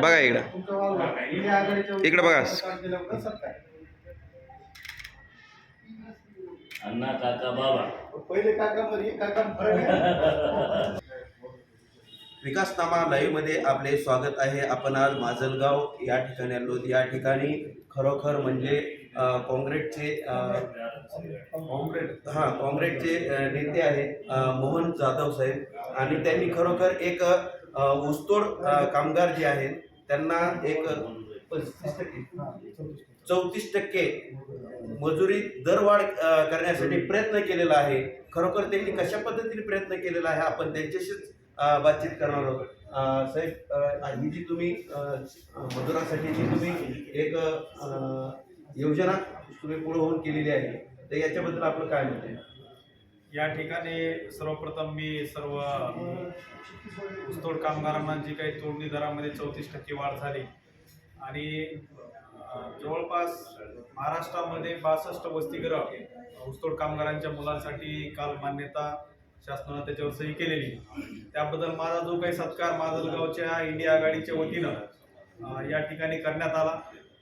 बघा इकडं. इकडं बघा. अण्णा काका बाबा पहिले काका मध्ये काका फरक आहे विकासनामा लाईव्हमध्ये आपले स्वागत आहे. आपण आज माजलगाव या ठिकाणी आलो. या ठिकाणी खरोखर म्हणजे काँग्रेसचे हां काँग्रेसचे नेते आहेत अ, मोहन जाधव साहेब. आणि त्यांनी खरोखर एक ऊसतोड कामगार जे आहेत त्यांना एक पस्तीस टक्के. चौतीस टक्के. मजुरी दरवाढ करण्यासाठी प्रयत्न केलेला आहे. खरोखर त्यांनी कशा पद्धतीने प्रयत्न केलेला आहे आपण त्यांच्याशीच बातचीत करणार आहोत. साहेब ही जी तुम्ही मजुरांसाठी जी तुम्ही एक योजना तुम्ही पुढे होऊन केलेली आहे तर याच्याबद्दल आपलं काय मत आहे? या ठिकाणी सर्वप्रथम मी सर्व ऊसतोड कामगारांना जी काही तोडणी दरामध्ये चौतीस टक्के वाढ झाली आणि जवळपास महाराष्ट्रामध्ये बासष्ट वसतिगृह ऊसतोड कामगारांच्या मुलांसाठी काल मान्यता शासनानं त्याच्यावर सही केलेली. त्याबद्दल माझा जो काही सत्कार माजलगावच्या इंडिया आघाडीच्या वतीनं या ठिकाणी करण्यात आला.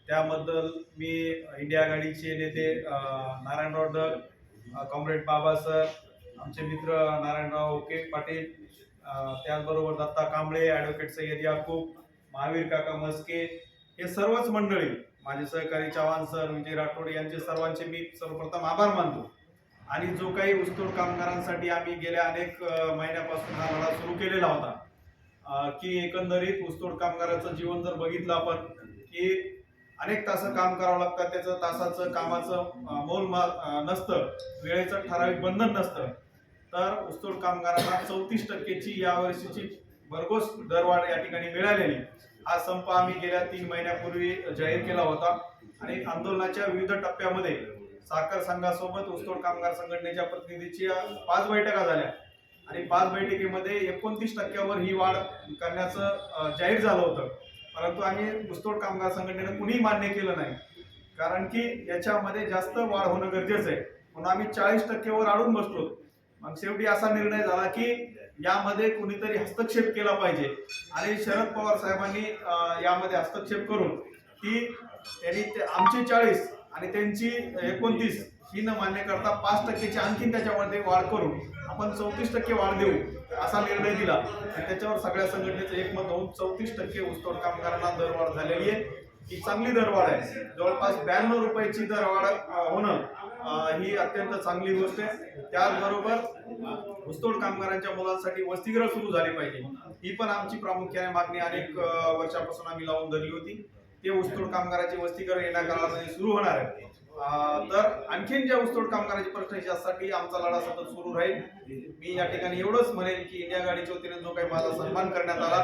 त्याबद्दल मी इंडिया आघाडीचे नेते नारायणराव डग कॉम्रेड बाबा सर आमचे मित्र नारायणराव ओके पाटील त्याचबरोबर दत्ता कांबळे ॲडव्होकेट सय्यद याकूब महावीर काका मस्के हे सर्वच मंडळी माझे सहकारी चव्हाण सर विजय राठोड यांचे सर्वांचे मी सर्वप्रथम आभार मानतो. आणि जो काही ऊसतोड कामगारांसाठी आम्ही गेल्या अनेक महिन्यापासून हा लढा सुरू केलेला होता. की एकंदरीत ऊसतोड कामगाराचं जीवन जर बघितलं आपण की अनेक तास काम करावं लागतं त्याचं तासाचं कामाचं मोल नसतं वेळेचं ठराविक बंधन नसतं तर ऊसतोड कामगारांना चौतीस टक्केची यावर्षीची भरघोस दरवाढ या ठिकाणी मिळालेली. हा संप आम्ही गेल्या तीन महिन्यापूर्वी जाहीर केला होता. आणि आंदोलनाच्या विविध टप्प्यामध्ये साखर संघासोबत ऊसतोड कामगार संघटनेच्या प्रतिनिधीच्या पाच बैठका झाल्या. आणि पाच बैठकीमध्ये एकोणतीस टक्क्यावर ही वाढ करण्याचं जाहीर झालं होतं. परंतु आम्ही ऊसतोड कामगार संघटनेनं कुणीही मान्य केलं नाही. कारण की याच्यामध्ये जास्त वाढ होणं गरजेचं आहे. म्हणून आम्ही चाळीस टक्केवर अडून बसलो. मग शेवटी असा निर्णय झाला की यामध्ये कुणीतरी हस्तक्षेप केला पाहिजे. आणि शरद पवार साहेबांनी यामध्ये हस्तक्षेप करून की त्यांनी ते आमची चाळीस आणि त्यांची एकोणतीस ही न मान्य करता पाच टक्केची आणखीन त्याच्यामध्ये वाढ करून आपण चौतीस टक्के वाढ देऊ असा निर्णय दिला. आणि त्याच्यावर सगळ्या संघटनेचं एकमत होऊन चौतीस टक्के ऊसतोड कामगारांना दरवाढ झालेली आहे. ही चांगली दरवाढ आहे. जवळपास ब्याण्णव रुपयाची दरवाढ होणं ही अत्यंत चांगली गोष्ट आहे. त्याचबरोबर ऊसतोड कामगारांच्या मुलांसाठी वसतिगृह सुरू झाली पाहिजे. ही पण आमची प्रामुख्याने मागणी अनेक वर्षापासून आम्ही लावून धरली होती. ते ऊसतोड कामगारांची वस्तीकरण येणार काळामध्ये सुरू होणार आहे तर आणखीन ज्या ऊसतोड कामगाराचे प्रश्न यासाठी आमचा लढा सतत सुरू राहील मी या ठिकाणी एवढंच म्हणेन की इंडिया गाडीच्या वतीने जो काही माझा सन्मान करण्यात आला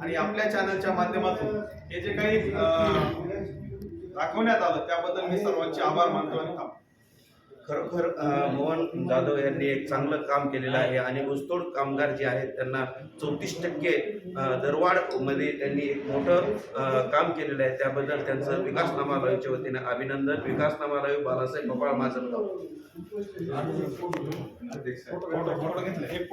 आणि आपल्या चॅनलच्या माध्यमातून हे जे काही दाखवण्यात आलं त्याबद्दल मी सर्वांचे आभार मानतो आणि थांबतो. खरोखर मोहन जाधव यांनी एक चांगलं काम केलेलं आहे आणि ऊसतोड कामगार जे आहेत त्यांना चौतीस टक्के दरवाढमध्ये त्यांनी एक मोठं काम केलेलं आहे त्याबद्दल त्यांचं विकासनामा लाईव्हच्या वतीने अभिनंदन विकासनामा लाईव्ह बालासाहेब पपाळ माजलगाव अध्यक्ष एक